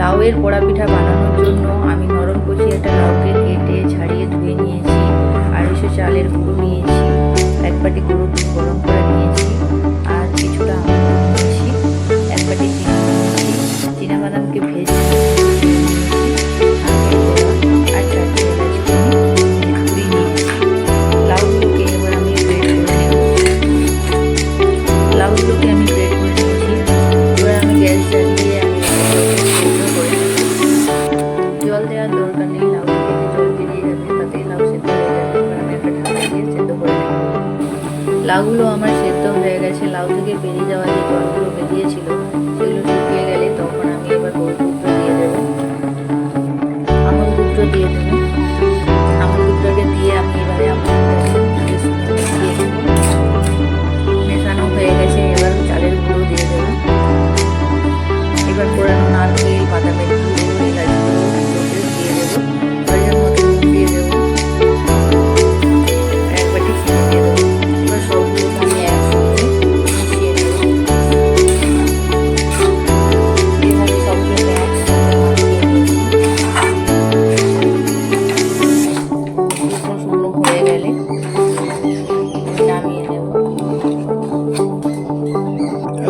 লাউয়ের বড়া পিঠা বানানোর জন্য আমি নরম কচি একটা লাউকে কেটে ছাড়িয়ে ধুয়ে নিয়েছি, আড়াইশো চালের গুঁড়ো নিয়েছি, এক বাটি গুঁড়ো দুধ গরম করে নিয়েছি, আর কিছুটা আমি নিয়েছি, এক বাটি চিনি নিয়েছি, চিনাবাদামকে ভেজে লাউগুলো আমার সেদ্ধ হয়ে গেছে লাউ থেকে বেরিয়ে যাওয়া যে জলগুলো বেরিয়েছিল সেগুলো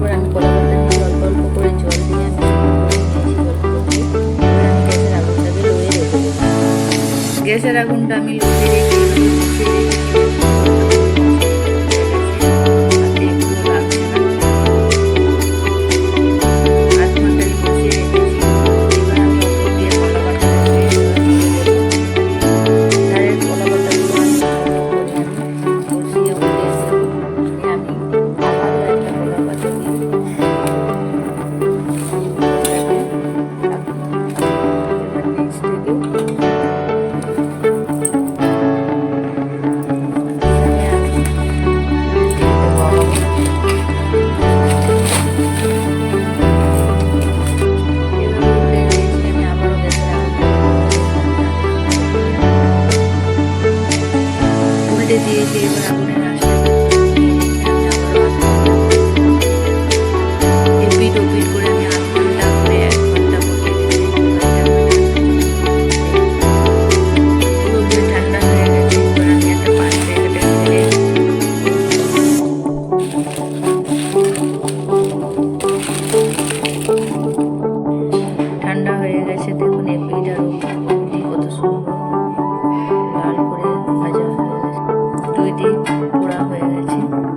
তারপর আমি কলাপাতা দিয়ে অল্প অল্প করে জল দিয়ে আমি গ্যাসের আগুনটা আমি লোতে রেখে Deus. দুই দিক পোড়া হয়ে গেছে।